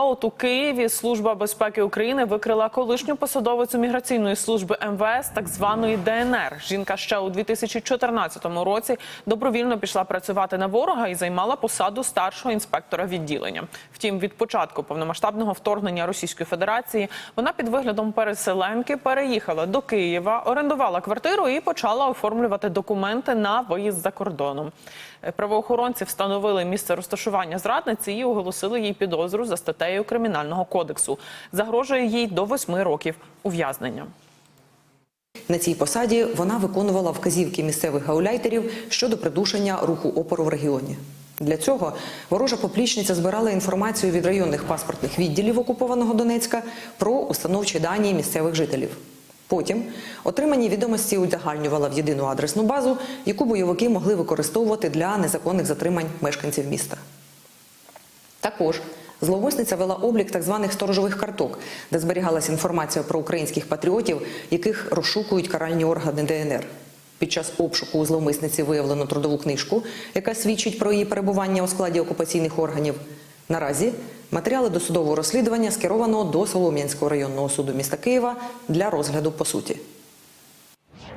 А от у Києві служба безпеки України викрила колишню посадовицю міграційної служби МВС, так званої ДНР. Жінка ще у 2014 році добровільно пішла працювати на ворога і займала посаду старшого інспектора відділення. Втім, від початку повномасштабного вторгнення Російської Федерації вона під виглядом переселенки переїхала до Києва, орендувала квартиру і почала оформлювати документи на виїзд за кордоном. Правоохоронці встановили місце розташування зрадниці і оголосили їй підозру за статтею кримінального кодексу. Загрожує їй до восьми років ув'язнення. На цій посаді вона виконувала вказівки місцевих гауляйтерів щодо придушення руху опору в регіоні. Для цього ворожа поплічниця збирала інформацію від районних паспортних відділів окупованого Донецька про установчі дані місцевих жителів. Потім отримані відомості узагальнювала в єдину адресну базу, яку бойовики могли використовувати для незаконних затримань мешканців міста. Також зловмисниця вела облік так званих сторожових карток, де зберігалася інформація про українських патріотів, яких розшукують каральні органи ДНР. Під час обшуку у зловмисниці виявлено трудову книжку, яка свідчить про її перебування у складі окупаційних органів. Наразі матеріали досудового розслідування скеровано до Солом'янського районного суду міста Києва для розгляду по суті.